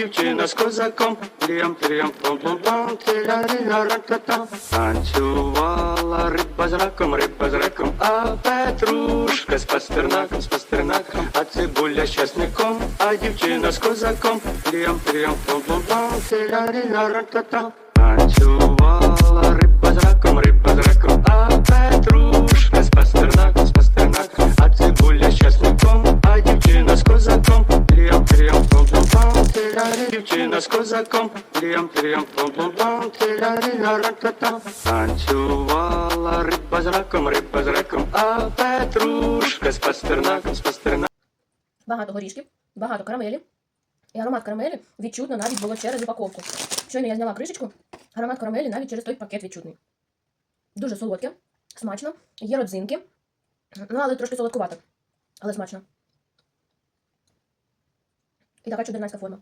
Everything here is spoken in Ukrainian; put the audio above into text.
Дівчина з козаком, тріам тріам пом пом пом тирарина-ра-та-та. Танцювала риба з раком, риба з раком, а петрушка з пастернаком, з пастернаком, а цибуля з часником, а дівчина з козаком, тріам тріам пом пом пом тирарина-ра-та-та. Танцювала риба тирари, дівчина з козаком, тріам тріам пом пом пом тирари ра-та-та. Танцювала риба з раком, риба з раком, а петрушка з пастернаком, з пастернаком. Багато горішків, багато карамелі. І аромат карамелі відчутно навіть було через упаковку. Щойно я зняла кришечку, аромат карамелі навіть через той пакет відчутний. Дуже солодке, смачно, є родзинки, ну але трошки солодкувато, але смачно. І така чудернацька форма.